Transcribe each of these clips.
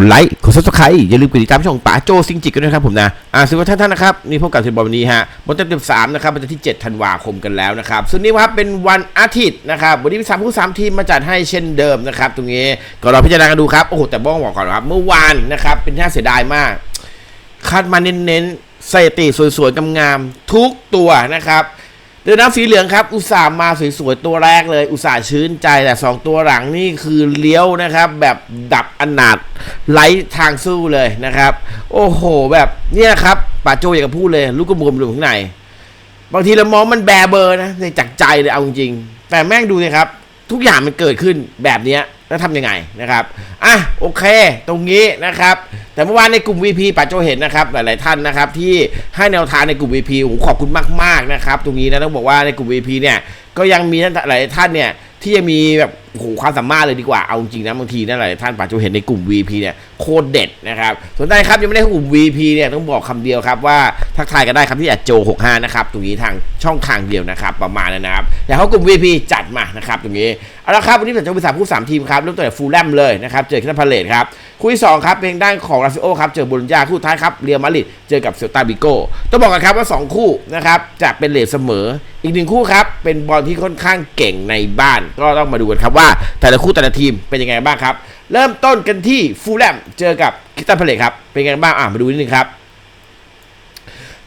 กดไลค์กดซับสไครต์อย่าลืมกดติดตามช่องป๋าโจซิงจิกกันด้วยนะครับผมนะอ่าสวัสดีท่านท่านนะครับนี่พบกับทีมบอลวันนี้ฮะบนเต็มเต็มสามนะครับวันที่ 7 ธันวาคมกันแล้วนะครับซึ่งนี่ครับเป็นวันอาทิตย์นะครับวันนี้มีสามผู้สามทีมมาจัดให้เช่นเดิมนะครับตรงนี้ก็เราพิจารณากันดูครับโอ้โหแต่บ้องบอกก่อนครับเมื่อวานนะครับเป็นที่น่าเสียดายมากคัดมาเน้นๆสถิติสวยๆงามๆทุกตัวนะครับ เดือน้ำสีเหลืองครับ อุตส่าห์มาสวยๆตัวแรกเลย อุตส่าห์ชื่นใจแต่ 2 ตัวหลังนี่คือเลี้ยวนะครับ แบบดับอนาถไร้ทางสู้เลยนะครับ โอ้โห แบบเนี่ยครับป่าโจอยากจะพูดเลย ลูกกระบวมอยู่ข้างในบางทีเรามองมันแบเบอร์นะในจากใจเลยเอาจริงแต่แม่งดูเลยครับ ทุกอย่างมันเกิดขึ้นแบบเนี้ย แล้วทำยังไงนะครับอะโอเค ตรงนี้นะครับ แต่เมื่อวานในกลุ่ม VP ปัจโจเห็นนะครับ หลาย ๆ ท่านนะครับที่ให้แนวทางในกลุ่ม VP ผมขอบคุณมาก ๆ นะครับ ตรงนี้นะต้องบอกว่าในกลุ่ม VP เนี่ยก็ยังมีหลายท่านเนี่ยที่จะมีแบบ โหความสามารถเลยดีกว่าเอาจริงนะบางทีนะหลายท่านปัจจุเห็นในกลุ่ม VP เนี่ยโคตรเด็ดนะครับสนใจครับยังไม่ได้กลุ่ม VP เนี่ยต้องบอกคำเดียวครับว่าทักทายกันได้ครับที่แอดโจ65นะครับตรงนี้ทางช่องทางเดียวนะครับประมาณนั้นนะครับอยากเข้ากลุ่ม VP จัดมานะครับตรงนี้เอาละครับวันนี้ผมจะไปสามผู้สามทีมครับเริ่มต้นจากฟูลแลมเลยนะครับเจอคินาพาเลตครับคู่ที่สองครับเป็นด้านของราซิโอครับเจอบุญญาคู่ท้ายครับเรียมาริดเจอกับเซลตาบิโก้ต้องบอกกันครับว่าสองคู่นะครับจะเป็นเลทเสมอ อีกหนึ่งคู่ครับเป็นบอลที่ค่อนข้างเก่งในบ้าน ก็ต้องมาดูกันครับว่าแต่ละคู่แต่ละทีมเป็นยังไงบ้างครับ เริ่มต้นกันที่ฟูลแลมเจอกับคิตาพาเลตครับ เป็นยังไงบ้างอะมาดูนิดนึงครับ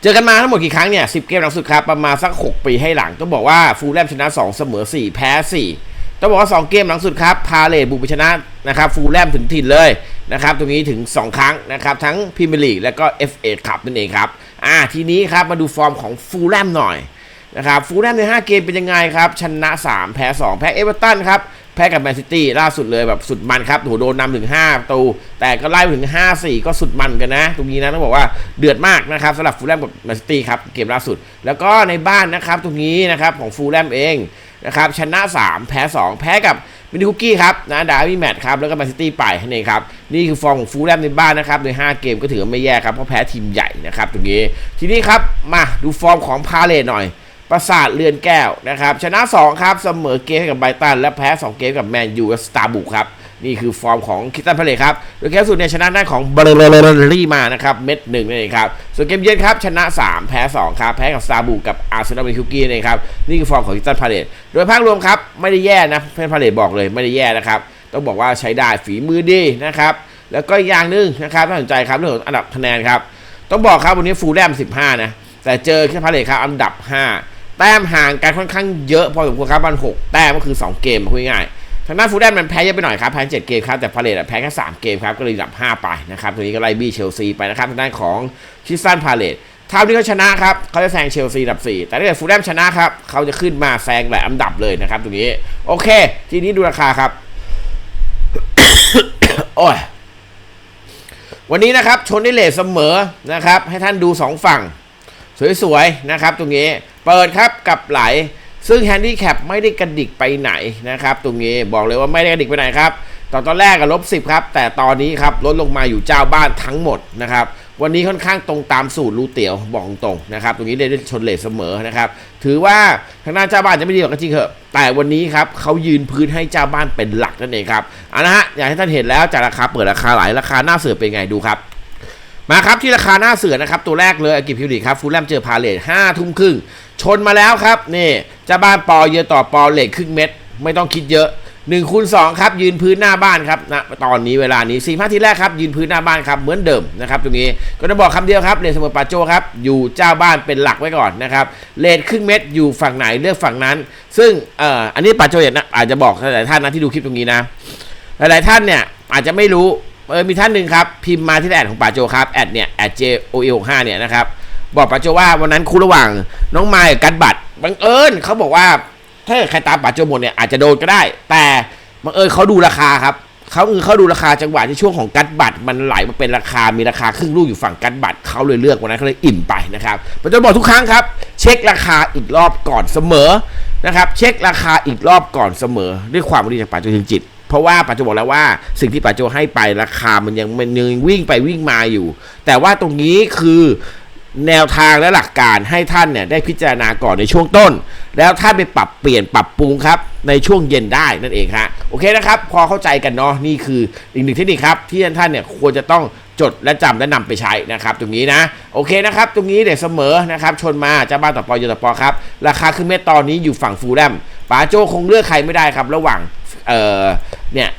เจอกันมาทั้งหมดกี่ครั้งเนี่ย10เกมหลังสุดครับ ประมาณสัก 6 ปีให้หลัง ต้องบอกว่าฟูลแลมชนะ 2 เสมอ 4 แพ้ 4 ต้องบอกว่า 2 เกมหลังสุดครับ พาเลตบุกไปชนะนะครับฟูลแลมถึงถิ่นเลยนะครับตรงนี้ถึง 2 ครั้งนะครับทั้งพรีเมียร์ลีกและก็ FA คัพนั่นเองครับอ่าทีนี้ครับมาดูฟอร์มของฟูลแลมหน่อยนะครับฟูลแลมใน 5 เกมเป็นยังไงครับ ชนะ 3 แพ้ 2 แพ้เอเวอร์ตันครับ แพ้กับแมนซิตี้ล่าสุดเลยแบบสุดมันครับโหโดนนำถึง5ประตู แต่ก็ไล่ไปถึง 5-4 ก็สุดมันกันนะ ตรงนี้นะต้องบอกว่าเดือดมากนะครับสำหรับฟูลแลมกับแมนซิตี้ครับเกมล่าสุด แล้วก็ในบ้านนะครับตรงนี้นะครับของฟูลแลมเองนะครับชนะ 3 แพ้ 2 แพ้กับมินิคุกกี้ครับนะดาวิแมตครับแล้วก็แมนซิตี้ไปนั่นเองครับนี่คือฟอร์มของฟูลแลมในบ้านนะครับใน 5 เกมก็ถือว่าไม่แย่ครับเพราะแพ้ทีมใหญ่นะครับตรงนี้ทีนี้ครับมาดูฟอร์มของพาเลทหน่อย ประสาทเรือนแก้วนะครับชนะ 2 ครับ เสมอเก้กับไบตัน และแพ้ 2 เกมกับแมนยูและสตาร์บุกครับ นี่คือฟอร์มของคิตตันพาเลทครับโดยแค่สุดเนี่ยชนะได้าของเบอร์เบอรี่มานะครับ เม็ดหนึ่งนั่นเองครับ ส่วนเกมเยือนครับ ชนะ 3 แพ้ 2 ครับ แพ้กับสตาร์บุกกับอาร์เซนอลเบคิวกี้นะครับนี่คือฟอร์มของคิตตันพาเลทโดยภาพรวมครับไม่ได้แย่นะเพื่อนพาเลทบอกเลยไม่ได้แย่นะครับต้องบอกว่าใช้ได้ฝีมือดีนะครับแล้วก็อีกอย่างหนึ่งนะครับน่าสนใจครับเรื่องของอันดับคะแนนครับต้องบอกครับวันนี้ฟูลแลม15นะแต่เจอคิตตันพลครับอันดับ 5 แต้มห่างกันค่อนข้างเยอะพอสมควรครับมัน6แต้มก็คือ 2 เกมพูดง่ายทางด้านฟูแลมมันแพ้เยอะไปหน่อยครับแพ้7เกมครับแต่พาเลตแพ้แค่3เกมครับก็เลยอันดับ5ไปนะครับตัวนี้ก็ไล่บี้เชลซีไปนะครับทางด้านของชิสตันพาเลตถ้าวันนี้เขาชนะครับเขาจะแซงเชลซีอันดับ 4 แต่ถ้าเกิดฟูลแลมชนะครับ เขาจะขึ้นมาแซงหลายอันดับเลยนะครับตรงนี้ โอเค ทีนี้ดูราคาครับ โอ้ย วันนี้นะครับ ชนได้เลทเสมอนะครับ ให้ท่านดูสองฝั่ง สวยๆนะครับ ตรงนี้ เปิดครับกับไหล ซึ่งแฮนดี้แคปไม่ได้กระดิกไปไหนนะครับ ตรงนี้บอกเลยว่าไม่ได้กระดิกไปไหนครับตอนตอนแรกก็ลบ10ครับ แต่ตอนนี้ครับลดลงมาอยู่เจ้าบ้านทั้งหมดนะครับ วันนี้ค่อนข้างตรงตามสูตรรูเตียวบอกตรงนะครับ ตรงนี้ได้ชนเลทเสมอนะครับ ถือว่าทางด้านเจ้าบ้านจะไม่ดีกว่าก็จริงเหอะแต่วันนี้ครับเขายืนพื้นให้เจ้าบ้านเป็นหลักนั่นเองครับเอาละฮะอยางที่ท่านเห็นแล้วจากราคาเปิดราคาไหลราคาหน้าเสือเป็นไงดูครับ มาครับที่ราคาหน้าเสือนะครับ ตัวแรกเลยอากิพิวลีครับฟูลแลมเจอพาเลทห้าทุ่มครึ่งชนมาแล้วครับนี่จ้าบ้านปอเยอะต่อปอเลทครึ่งเม็ด ไม่ต้องคิดเยอะ1คูณ2ครับ ยืนพื้นหน้าบ้านครับณตอนนี้เวลานี้4ี่าทีแรกครับยืนพื้นหน้าบ้านครับเหมือนเดิมนะครับตรงนี้ก็จะบอกคำเดียวครับเลทเสมอปาโจครับอยู่เจ้าบ้านเป็นหลักไว้ก่อนนะครับเลทครึ่งเม็ดอยู่ฝั่งไหนเลือกฝั่งนั้น ซึ่งเอ่ออันนี้ปาโจเนี่ยนะอาจจะบอกหลายๆท่านนะที่ดูคลิปตรงนี้นะหลายๆท่านเนี่ยอาจจะไม่รู้ เออมีท่านหนึ่งครับ พิมพ์มาที่แอดของป่าโจครับแอดเนี่ยแอด J O E 6 5เนี่ยนะครับ บอกป่าโจว่าวันนั้นคู่ระหว่างน้องไมค์กับกัดบัตรบังเอิญเขาบอกว่าถ้าใครตามป่าโจหมดเนี่ยอาจจะโดนก็ได้ แต่บังเอิญเขาดูราคาครับเขาคือเขาดูราคาจังหวะที่ช่วงของกัดบัตรมันไหลมาเป็นราคามีราคาครึ่งลูกอยู่ฝั่งกัดบัตรเขาเลยเลือกวันนั้นเขาเลยอิ่มไปนะครับป่าโจบอกทุกครั้งครับ เช็คราคาอีกรอบก่อนเสมอนะครับ เช็คราคาอีกรอบก่อนเสมอ ด้วยความรู้จากป่าโจจริงจิต เพราะว่าปัจจุบอกแล้วว่าสิ่งที่ปัจจุให้ไปราคามันยังมันยังวิ่งไปวิ่งมาอยู่ แต่ว่าตรงนี้คือแนวทางและหลักการให้ท่านเนี่ยได้พิจารณาก่อนในช่วงต้น แล้วท่านไปปรับเปลี่ยนปรับปรุงครับในช่วงเย็นได้นั่นเองฮะโอเคนะครับ พอเข้าใจกันเนาะนี่คืออีกหนึ่งเทคนิคครับที่ท่านเนี่ยควรจะต้องจดและจำและนำไปใช้นะครับ ตรงนี้นะโอเคนะครับ ตรงนี้เดี๋ยวเสมอนะครับชนมาเจ้าบ้านต่อปอยต่อปอครับราคาขึ้นเม็ดตอนนี้อยู่ฝั่งฟูแลมป๋าโจคงเลือกใครไม่ได้ครับ ระหว่าง เออเนี่ย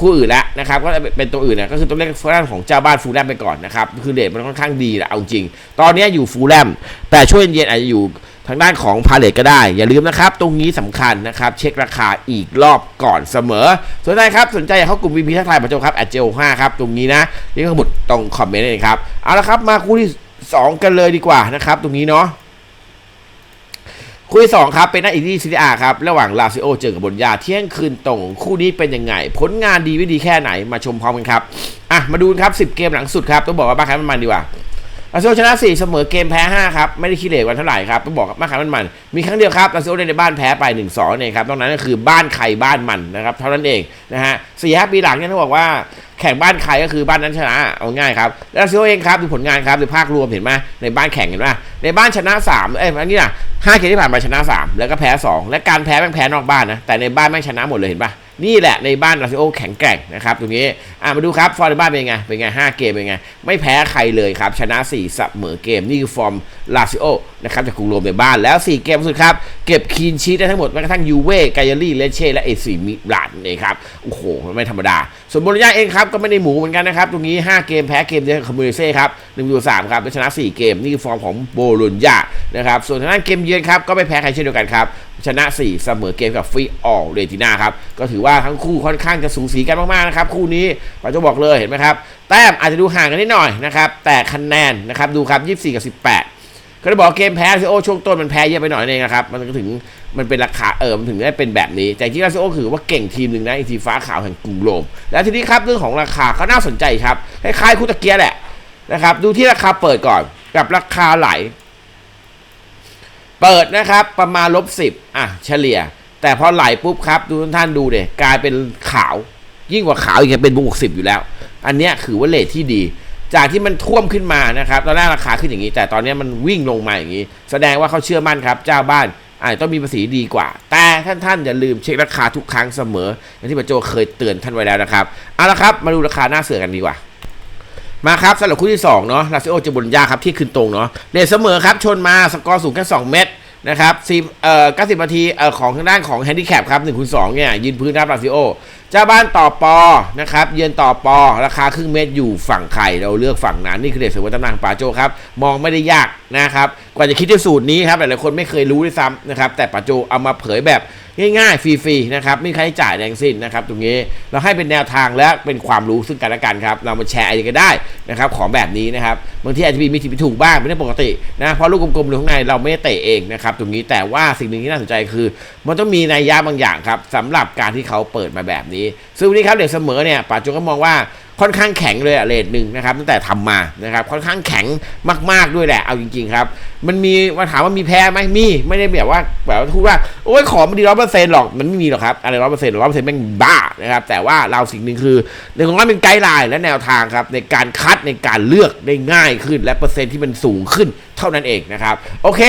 คู่อื่นแล้วนะครับก็เป็นตัวอื่นเนี่ยก็คือตัวเลขฟูลแลมของเจ้าบ้านฟูลแลมไปก่อนนะครับคือเรทมันค่อนข้างดีแหละเอาจริง ตอนนี้อยู่ฟูลแลมแต่ช่วงเย็นๆอาจจะอยู่ทางด้านของพาเลตก็ได้ อย่าลืมนะครับ ตรงนี้สำคัญนะครับ เช็คราคาอีกรอบก่อนเสมอสนใจครับ สนใจอยากเข้ากลุ่ม VP ทักทายประจครับแอดเจลห้าครับ ตรงนี้นะนี่ก็บุดตรงคอมเมนต์เลยครับ เอาละครับมาคู่ที่สองกันเลยดีกว่านะครับ ตรงนี้เนาะ คู่ที่สองครับเป็นนักอีดีซีรียครับ ระหว่างลาซิโอเจอกับบนยาเที่ยงคืนตรงคู่นี้เป็นยังไง ผลงานดีไม่ดีแค่ไหนมาชมพร้อมกันครับ อะ มาดูครับ 10 เกมหลังสุดครับ ต้องบอกว่าบ้าคันมันมันดีกว่า ลาซิโอชนะ 4 เสมอเกมแพ้ 5 ครับ ไม่ได้ขี้เหร่กันเท่าไหร่ครับต้องบอกว่าบ้าคันมันมันมีครั้งเดียวครับลาซิโอในบ้านแพ้ไป 1-2เนี่ยครับตรงนั้นก็คือบ้านใครบ้านมันนะครับเท่านั้นเองนะฮะสี่ห้าปีหลังเนี่ยต้องบอกว่าแข่งบ้านใครก็คือบ้านนั้นชนะเอาง่ายครับแล้วลาซิโอเองครับดูผลงานครับดูภาพรวมเห็นไหมในบ้านแข่งเห็นไหมในบ้านชนะ3เอ้ยอันนี้นะห้าเกมที่ผ่านมาชนะ 3 แล้วก็แพ้ 2 และการแพ้แม่งแพ้นอกบ้านนะแต่ในบ้านแม่งชนะหมดเลยเห็นปะ นี่แหละในบ้านลาซิโอแข็งแกร่งนะครับตรงนี้อะมาดูครับฟอร์มในบ้านเป็นไงเป็นไงห้าเกมเป็นไงไม่แพ้ใครเลยครับชนะ4เสมอเกมนี่คือฟอร์มลาซิโอ นะครับจากกรุงโรมในบ้านแล้ว 4 เกมสุดครับเก็บคีนชีตได้ทั้งหมดแม้กระทั่งยูเว่ไกอารี่เลเช่และเอซีมิลานนี่ครับโอ้โหไม่ธรรมดา ส่วนโบลญญาเองครับก็ไม่ได้หมูเหมือนกันนะครับตรงนี้ 5 เกมแพ้เกมเดียวกับคามูเนเซ่ครับหนึ่งต่อสามครับและชนะ 4 เกมนี่คือฟอร์มของโบโลญญานะครับส่วนทางด้านเกมเยือนครับก็ไม่แพ้ใครเช่นเดียวกันครับชนะ 4 เสมอเกมกับฟรีออลเรติน่าครับ ก็ถือว่าทั้งคู่ค่อนข้างจะสูสีกันมาก ๆ นะครับ คู่นี้ผมจะบอกเลยเห็นไหมครับ แต้มอาจจะดูห่างกันนิดหน่อยนะครับ แต่คะแนนนะครับ ดูครับ 24 กับ 18 ก็จะบอกเกมแพ้ลาซิโอช่วงต้นมันแพ้เยอะไปหน่อยเองนะครับ มันก็ถึงมันเป็นราคาเออมันถึงได้เป็นแบบนี้ แต่ที่ลาซิโอถือว่าเก่งทีมหนึ่งนะอีทีฟ้าขาวแห่งกรุงโรม แล้วทีนี้ครับเรื่องของราคาก็น่าสนใจครับคล้ายๆคู่ตะเกียแหละนะครับดูที่ราคาเปิดก่อนกับราคาไหล เปิดนะครับประมาณลบสิบอะเฉลี่ย แต่พอไหลปุ๊บครับดูท่านดูเด็กลายเป็นขาว ยิ่งกว่าขาวอีกเป็นบวกสิบอยู่แล้ว อันเนี้ยคือว่าเลทที่ดี จากที่มันท่วมขึ้นมานะครับตอนแรกราคาขึ้นอย่างนี้ แต่ตอนนี้มันวิ่งลงมาอย่างนี้ แสดงว่าเขาเชื่อมั่นครับ เจ้าบ้านอาจจะต้องมีภาษีดีกว่า แต่ท่านท่านอย่าลืมเช็คราคาทุกครั้งเสมออย่างที่ปโจเคยเตือนท่านไว้แล้วนะครับเอาละครับมาดูราคาหน้าเสือกันดีกว่ามาครับสำหรับคู่ที่2เนาะลาซิโอเจะบนยาครับที่ขึ้นตรงเนาะเนี่ยเสมอครับชนมาสกอร์สูงแค่2เมตร นะครับสิบเอ่อ90นาทีเอ่อของทางด้านของแฮนดิแคปครับ1คูณ2เนี่ยยืนพื้นครับลาซิโอเจ้าบ้านต่อปอนะครับเยือนต่อปอราคาครึ่งเมตรอยู่ฝั่งไข่เราเลือกฝั่งนั้นนี่คือเด็กเสมอตำนานปาโจครับมองไม่ได้ยากนะครับ กว่าจะคิดที่สูตรนี้ครับหลายๆคนไม่เคยรู้ด้วยซ้ำนะครับ แต่ปาโจเอามาเผยแบบง่ายๆ ฟรีๆ นะครับ ไม่มีค่าใช้จ่ายแรงสิ้นนะครับ ตรงนี้เราให้เป็นแนวทางและเป็นความรู้ซึ่งกันและกันครับ เรามาแชร์ไอเดียกันได้นะครับ ของแบบนี้นะครับ บางทีอาจจะมีมีผิดมีถูกบ้างเป็นเรื่องปกตินะเพราะลูกกลมๆอยู่ข้างในเราไม่ได้เตะเองนะครับ ตรงนี้แต่ว่าสิ่งหนึ่งที่น่าสนใจคือ มันต้องมีนัยยะบางอย่างครับสำหรับการที่เขาเปิดมาแบบนี้ ซึ่งวันนี้ครับเด็กเสมอเนี่ยป่าโจก็มองว่าค่อนข้างแข็งเลยอะเลทหนึ่งนะครับตั้งแต่ทำมานะครับค่อนข้างแข็งมาก ๆด้วยแหละเอาจริง ๆ ครับ มันมีมาถามว่ามีแพ้ไหมมีไม่ได้แบบว่าแบบว่าพูดว่าโอ้ยของมันดีร้อยเปอร์เซ็นต์หรอกมันไม่มีหรอกครับอะไรร้อยเปอร์เซ็นต์ร้อยเปอร์เซ็นต์แม่งบ้านะครับแต่ว่าเราสิ่งหนึ่งคือในของเราเป็นไกด์ไลน์และแนวทางครับในการคัดในการเลือกได้ง่ายขึ้น และเปอร์เซ็นต์ที่มันสูงขึ้นเท่านั้นเองนะครับโอเค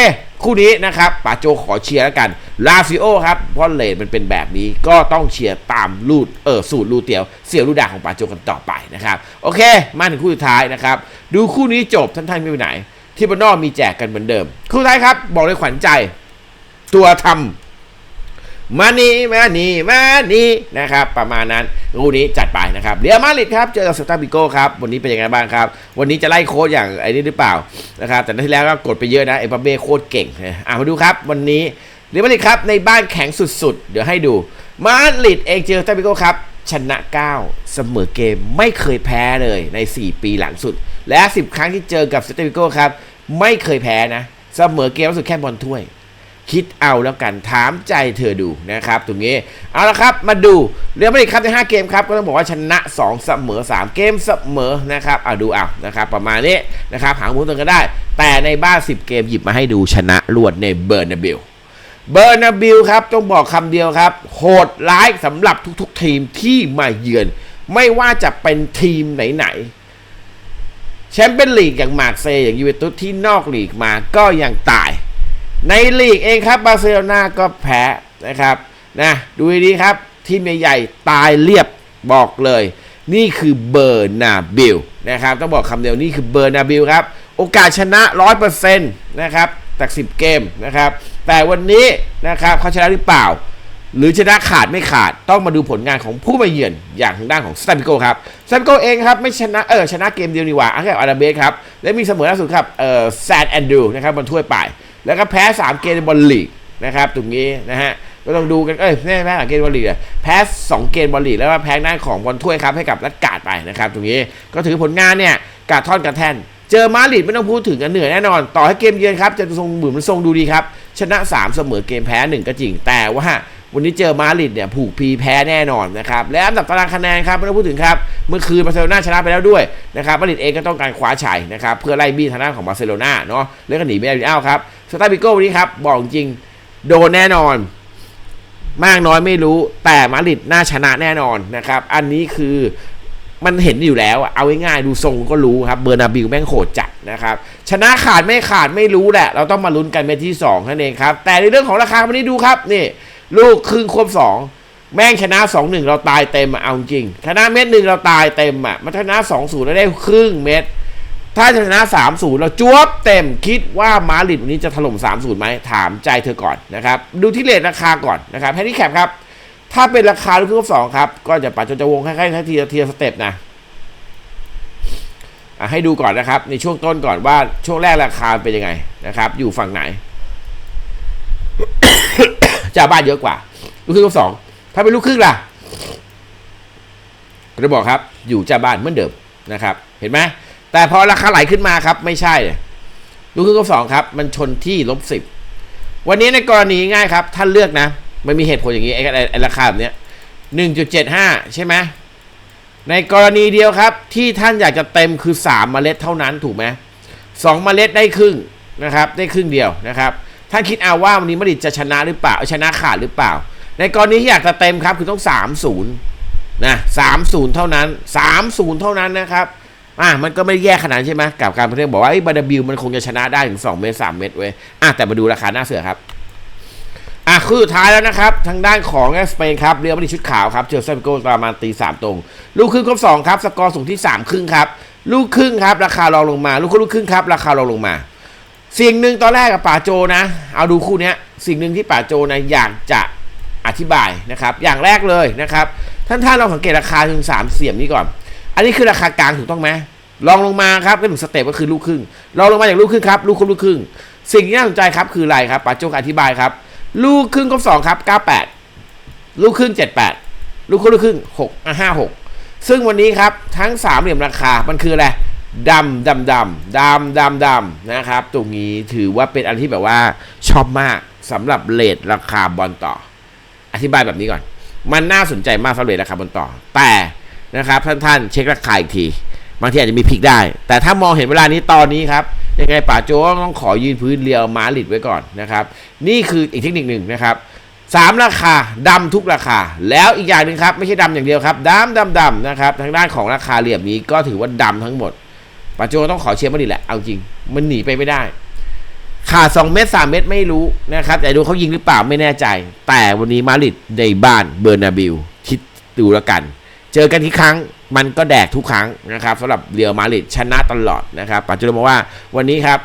คู่นี้นะครับป๋าโจขอเชียร์แล้วกันลาซิโอครับเพราะเลทมันเป็นแบบนี้ก็ต้องเชียร์ตามลูดเออสูตรลูเตียว เสี่ยวลูดาของป๋าโจกันต่อไปนะครับโอเค มาถึงคู่สุดท้ายนะครับดูคู่นี้จบท่านท่านไม่ไปไหน ที่บนนอกมีแจกกันเหมือนเดิม คู่ท้ายครับบอกเลยขวัญใจ ตัวทำ มานี่มานี่มานี่นะครับประมาณนั้นคู่นี้จัดไปนะครับเรียมาริดครับเจอกับเซตาบิโก้ครับวันนี้เป็นยังไงบ้างครับ วันนี้จะไล่โค้ดอย่างไอ้นี่หรือเปล่านะครับแต่ที่แล้วก็กดไปเยอะนะเอ็มบัเบ้โคตรเก่งอะมาดูครับวันนี้เรียมาริดครับในบ้านแข็งสุดๆ เดี๋ยวให้ดู มาริดเองเจอเซลตาบิโก้ครับชนะ 9 เสมอเกมไม่เคยแพ้เลยใน 4 ปีหลังสุด และ 10 ครั้งที่เจอกับเซตติโก้ครับ ไม่เคยแพ้นะ เสมอเกมล่าสุดแค่บอลถ้วย คิดเอาแล้วกันถามใจเธอดูนะครับตรงนี้เอาละครับมาดูเรียลมาดริดครับใน 5 เกมครับก็ต้องบอกว่าชนะ 2 เสมอ 3 เกมเสมอนะครับเอาดูเอานะครับประมาณนี้นะครับหางหมูตัวกันได้ แต่ในบ้าน 10 เกมหยิบมาให้ดูชนะรวดในเบอร์นาบิลเบอร์นาบิลครับต้องบอกคำเดียวครับ โหดร้ายสำหรับทุกๆ ทีมที่มาเยือน ไม่ว่าจะเป็นทีมไหนแชมเปี้ยนลีกอย่างมาร์เซย์อย่างยูเวนตุสที่นอกลีกมาก็ยังตาย ในลีกเองครับบาร์เซโลนาก็แพ้นะครับนะดูดีครับทีมใหญ่ๆตายเรียบบอกเลย นี่คือเบอร์นาบิลนะครับต้องบอกคำเดียวนี่คือเบอร์นาบิลครับโอกาสชนะ 100%นะครับจาก 10 เกมนะครับ แต่วันนี้นะครับเขาชนะหรือเปล่า หรือชนะขาดไม่ขาดต้องมาดูผลงานของผู้มาเยือนอย่างทางด้านของสตาบิโกครับสตาบิโกเองครับไม่ชนะเออชนะเกมเดียวนี่หว่าอังกฤษอาราเบสครับและมีเสมอล่าสุดครับเออแซนแอนดูนะครับบนถ้วยป่าย แล้วก็แพ้ 3 เกมในบอลลีกนะครับตรงนี้นะฮะก็ต้องดูกันเอ้ยไม่แพ้สามเกมบอลลีกแพ้2เกมบอลลีกแล้วก็แพ้ด้าของบอลถ้วยครับให้กับรัดกาดไปนะครับตรงนี้ก็ถือผลงานเนี่ยกาดท่อนกระแทนเจอมาดริดไม่ต้องพูดถึงกันเหนื่อยแน่นอน ต่อให้เกมเยือนครับจะทรงเหมือนมันทรงดูดีครับ ชนะ 3 เสมอเกมแพ้ 1 ก็จริง แต่ว่าวันนี้เจอมาดริดเนี่ยผูกพีแพ้แน่นอนนะครับ และอันดับตารางคะแนนครับไม่ต้องพูดถึงครับ เมื่อคืนบาร์เซโลนาชนะไปแล้วด้วยนะครับมาดริดเองก็ต้องการคว้าชัยนะครับเพื่อไล่บี้ทางด้านของบาร์เซโลนาเนาะแล้วก็หนีไม่ได้อ้าครับ ตาร์บิโก้วันนี้ครับ บอกจริง โดนแน่นอน มากน้อยไม่รู้แต่มาริดน่าชนะแน่นอนนะครับ อันนี้คือมันเห็นอยู่แล้วเอาง่ายๆดูทรงก็รู้ครับเบอร์นาบิลแม่งโหดจัดนะครับ ชนะขาดไม่ขาดไม่รู้แหละ เราต้องมาลุ้นกันเม็ดที่2นั่นเองครับ แต่ในเรื่องของราคาวันนี้ดูครับนี่ ลูกครึ่งควบสองแม่งชนะ 2-1 เราตายเต็มอะเอาจริงชนะเม็ดหนึ่งเราตายเต็มอะมันชนะ 2-0แล้วได้ครึ่งเม็ด ถ้าชนะ 3-0 เราจวบเต็มคิดว่ามาดริดวันนี้จะถล่ม 3-0 ไหม ถามใจเธอก่อนนะครับ ดูที่เลทราคาก่อนนะครับแฮนดี้แคปครับ ถ้าเป็นราคาลูกที่สองครับ ก็จะปัดจนจะวงคล้ายๆทีละทีละสเต็ปนะให้ดูก่อนนะครับ ในช่วงต้นก่อนว่าช่วงแรกราคาเป็นยังไงนะครับ อยู่ฝั่งไหนเจ้าบ้านเยอะกว่า ลูกครึ่งลูกสองถ้าเป็นลูกครึ่งล่ะก็จะบอกครับ อยู่เจ้าบ้านเหมือนเดิมนะครับ เห็นไหม แต่พอราคาไหลขึ้นมาครับ ไม่ใช่ลูกครึ่งลูกสองครับ มันชนที่ลบสิบวันนี้ในกรณีง่ายครับ ท่านเลือกนะมันมีเหตุผลอย่างนี้ไอ้ไอ้ราคาแบบเนี้ยหนึ่งจุดเจ็ดห้าใช่ไหมในกรณีเดียวครับ ที่ท่านอยากจะเต็มคือสามเมล็ดเท่านั้นถูกไหมสองเมล็ดได้ครึ่งนะครับ ได้ครึ่งเดียวนะครับท่านคิดเอาว่าวันนี้มาดริดจะชนะหรือเปล่าชนะขาดหรือเปล่า ในกรณีที่อยากจะเต็มครับคือต้องสามศูนย์นะสามศูนย์เท่านั้นสามศูนย์เท่านั้นนะครับ อะมันก็ไม่แย่ขนาดใช่ไหมกับการประเทศบอกว่าไอ้บาดบิลมันคงจะชนะได้ถึงสองเมตรสามเมตรเว้ยอะแต่มาดูราคาหน้าเสือครับอะคือสุดท้ายแล้วนะครับ ทางด้านของสเปนครับเรียลมาดริดชุดขาวครับเจอเซนโกประมาณตีสามตรง ลูกครึ่งครบสองครับ สกอร์สูงที่สามครึ่งครับ ลูกครึ่งครับ ราคารองลงมา ลูกครึ่งลูกครึ่งครับ ราคารองลงมา สิ่งหนึ่งตอนแรกกับป่าโจนะ เอาดูคู่เนี้ยสิ่งหนึ่งที่ป่าโจนะอยากจะอธิบายนะครับ อย่างแรกเลยนะครับ ท่านท่านลองสังเกตราคาถึงสามเสี่ยมนี้ก่อน อันนี้คือราคากลางถูกต้องไหมลองลงมาครับเป็หนึ่งสเต็ปก็คือลูกครึ่งลองลงมาจากลูกครึ่งครับลูกครึ่งลูกครึ่ง สิ่งที่น่าสนใจครับคืออะไรครับปาโจอธิบายครับ ลูกครึ่งครบสองครับเก้าแปดลูกครึ่งเจ็ดแปดลูกครึ่งลูกครึ่งหกอะห้าหกซึ่งวันนี้ครับทั้งสามเหลี่ยมราคามันคืออะไรดำดำดำดำดำดำนะครับ ตรงนี้ถือว่าเป็นอันที่แบบว่าชอบมากสำหรับเลทราคาบอลต่อ อธิบายแบบนี้ก่อน มันน่าสนใจมากสำหรับเลทราคาบอลต่อ แต่ นะครับท่านท่านเช็คราคาอีกทีบางทีอาจจะมีพลิกได้ แต่ถ้ามองเห็นเวลานี้ตอนนี้ครับยังไงป่าโจ้ต้องขอยืนพื้นเรียวมาลิดไว้ก่อนนะครับ นี่คืออีกเทคนิคหนึ่งนะครับสามราคาดำทุกราคา แล้วอีกอย่างหนึ่งครับ ไม่ใช่ดำอย่างเดียวครับดำดำดำนะครับ ทางด้านของราคาเหลี่ยมนี้ก็ถือว่าดำทั้งหมดป่าโจ้ต้องขอเชียร์มาลิดแหละเอาจริง มันหนีไปไม่ได้ ขาด2เมตร3เมตรไม่รู้นะครับ แต่ดูเขายิงหรือเปล่าไม่แน่ใจ แต่วันนี้มาดริดในบ้านเบอร์นาบิลคิดดูแล้วกัน เจอกันที่ครั้งมันก็แดกทุกครั้งนะครับสำหรับเรียวมาดริดชนะตลอดนะครับปัจจุบันบอกว่าวันนี้ครับ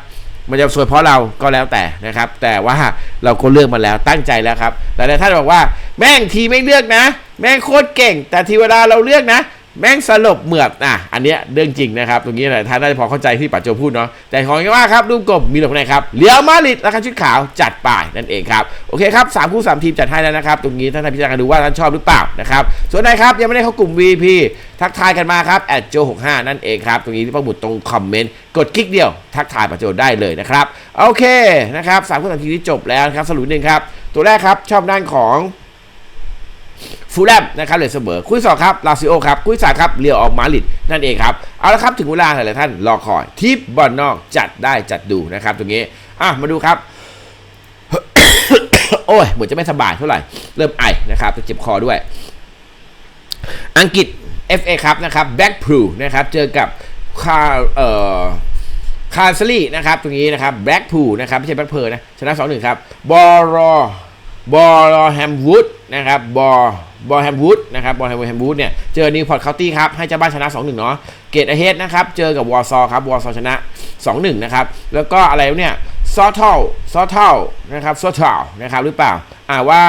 มันจะสวยเพราะเราก็แล้วแต่นะครับ แต่ว่าเราก็เลือกมาแล้วตั้งใจแล้วครับแต่ท่านบอกว่า แม่งทีไม่เลือกนะ แม่งโคตรเก่ง แต่ทีเวลาเราเลือกนะ แม่งสลบเหมือบอะอันเนี้ยเรื่องจริงนะครับ ตรงนี้แหละท่านน่าจะพอเข้าใจที่ปัจโจพูดเนาะแต่ของง่ว่าครับรูปกลมมีหลบในครับเลี้ยวมาดริดราคาชุดขาวจัดไป่ายนั่นเองครับโอเคครับสามคู่สามทีมจัดให้แล้วนะครับ ตรงนี้ท่านพิจารณาดูว่าท่านชอบหรือเปล่านะครับส่วนใดครับยังไม่ได้เข้ากลุ่ม VP ทักทายกันมาครับแอดโจ65นั่นเองครับตรงนี้ที่ประบุตรงคอมเมนต์กดคลิกเดียว ทักทายปัจโจได้เลยนะครับโอเคนะครับสามคู่สามทีมที่จบแล้วครับสรุปหนึ่งครับตัวแรกครับชอบด้านของ ฟูลแลมนะครับเลยเสมอคุยสองครับลาซิโอครับคุยสามครับเรียวออกมาลิดนั่นเองครับ เอาละครับถึงเวลาหลายท่านรอคอยทิปบอลนอกจัดได้จัดดูนะครับตรงนี้อะมาดูครับโอ้ยเหมือนจะไม่สบายเท่าไหร่ เริ่มไอนะครับจะเจ็บคอด้วย อังกฤษ FA ครับนะครับแบ็กพลูนะครับเจอกับคาเอ่อคาร์ซลี่นะครับตรงนี้นะครับแบล็กพูนะครับไม่ใช่แบล็กเพอร์นะชนะ2 1ครับบอรอ บอรอแฮมวูดนะครับบอบอแฮมวูดนะครับบอแฮมวูดเนี่ยเจอนิวพอร์ตเคาน์ตี้ครับให้เจ้าบ้านชนะ 2 1 เนาะเกตเอเฮดนะครับเจอกับวอร์ซอครับวอร์ซอชนะ 2 1 นะครับ แล้วก็อะไรเนี่ยซอเทลซอเทลนะครับซอเทลนะครับหรือเปล่าอ่าว่า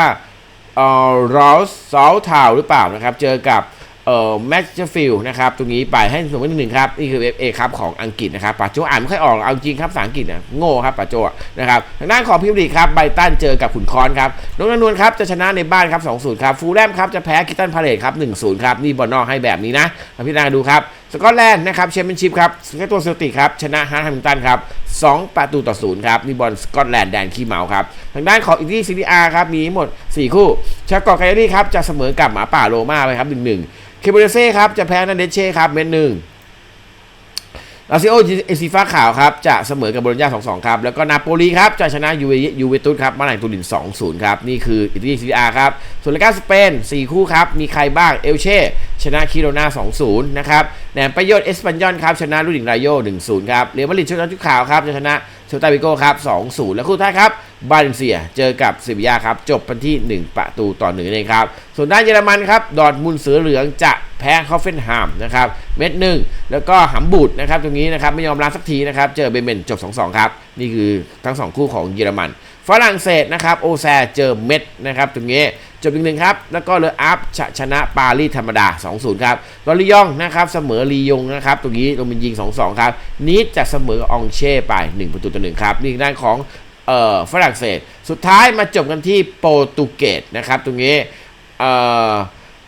เอ่อรอสซอเทาหรือเปล่านะครับเจอกับ เอ่อแมชชอร์ฟิลด์นะครับตรงนี้ไปให้สมมติหนึ่งครับนี่คือ FA ครับของอังกฤษนะครับปาโจอ่านไม่ค่อยออกเอาจริงครับภาษาอังกฤษนะโง่ครับปาโจนะครับทางด้านของพิมพ์ลีครับไบตันเจอกับขุนคอนครับน้องนนวลครับจะชนะในบ้านครับ2-0ครับฟูลแลมครับจะแพ้กิตตันพาเลตครับ1-0ครับนี่บอลนอกให้แบบนี้นะมาพิจารณาดูครับ สกอตแลนด์นะครับแชมเปี้ยนชิพครับสกตัวเซลติกครับชนะฮาร์ทแฮมิลตันครับ2ประตูต่อ0ครับนี่บอลสกอตแลนด์แดนขี้เมาครับทางด้านของอิตาลีซีรีอาครับมีทั้งหมด 4 คู่ชากอร์ไกอรี่ครับจะเสมอกับหมาป่าโรม่าไปครับ1-1เคเบเรเซ่ครับจะแพ้นันเดเช่ครับเม็ดหนึ่ง ลาซิโอเอซีฟ้าขาวครับจะเสมอกับโบโลญญา2-2 ครับ แล้วก็นาโปลีครับจะชนะยูเวยูเวตุสครับมาหลังตูริน 2-0 ครับ นี่คืออิตาลีซีอาครับ ส่วนเลกาสเปน 4 คู่ครับ มีใครบ้างเอลเช่ ชนะคิโรนา 2-0 นะครับแหนมประโยชน์เอสปันยอนครับ ชนะลูดิงไรโย1-0 ครับเรอัลมาดริดชนะชุดขาวครับจะชนะ เซลตาบิโก้ครับ2-0 และคู่ท้ายครับบาเลนเซียเจอกับซิบิยาครับ จบกันที่ 1 ประตูต่อหนึ่งเองครับ ส่วนด้านเยอรมันครับ ดอดมุนเสือเหลืองจะแพ้คอฟเฟนไฮมนะครับ เม็ดหนึ่งแล้วก็หัมบูดนะครับ ตรงนี้นะครับ ไม่ยอมรับสักทีนะครับ เจอเบเมนจบ 2-2 ครับ นี่คือทั้ง 2 คู่ของเยอรมัน ฝรั่งเศสนะครับโอแซเจอเม็ดนะครับตรงนี้จบอีกหนึ่งครับ แล้วก็เลออัพชชนะปารีสธรรมดา 2-0 ครับลอริยองนะครับ เสมอลียงนะครับ ตรงนี้ลงเป็นยิง 2-2 ครับ นีดจะเสมอองเช่ไป 1 ประตูต่อ1ครับ นี่ด้านของเอ่อฝรั่งเศส สุดท้ายมาจบกันที่โปรตุเกสนะครับ ตรงนี้เอ่อ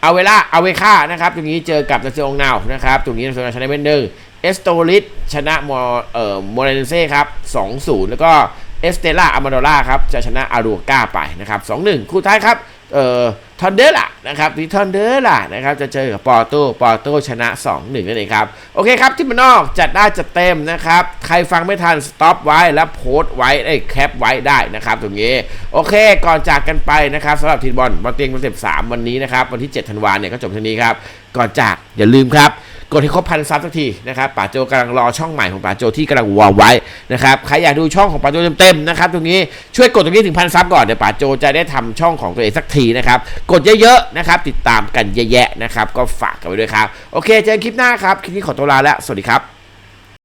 อาเวล่าอาเวค่านะครับ ตรงนี้เจอกับนาเซองนาวนะครับ ตรงนี้นาเซองนาวชนะเป็นหนึ่งเอสโตลิสชนะมอเอ่อโมเรนเซ่ครับ 2-0 แล้วก็เอสเตล่าอามาโดล่าครับจะชนะอารูก้าไปนะครับ2-1คู่ท้ายครับเอ่อทอนเดอร์ล่ะนะครับที่ทอนเดอร์ล่ะนะครับจะเจอกับปอร์โตปอร์โตชนะ 2-1นั่นเองครับ โอเคครับที่มันนอกจัดได้จัดเต็มนะครับ ใครฟังไม่ทันสต็อปไว้แล้วโพสต์ไว้ไอ้แคปไว้ได้นะครับตรงนี้ โอเคก่อนจากกันไปนะครับสำหรับทีมบอลบอลเตียงคอนเซปต์3วันนี้นะครับ วันที่ 7 ธันวาเนี่ยก็จบเท่านี้ครับ ก่อนจากอย่าลืมครับ กดให้ครบพันซับสักทีนะครับป่าโจกำลังรอช่องใหม่ของป่าโจที่กำลังวางไว้นะครับใครอยากดูช่องของป่าโจเต็มๆนะครับตรงนี้ช่วยกดตรงนี้ถึงพันซับก่อนเดี๋ยวป่าโจจะได้ทำช่องของตัวเองสักทีนะครับกดเยอะๆนะครับติดตามกันแยะๆนะครับก็ฝากกันไว้ด้วยครับโอเคเจอกันคลิปหน้าครับคลิปนี้ขอตัวลาแล้วสวัสดีครับ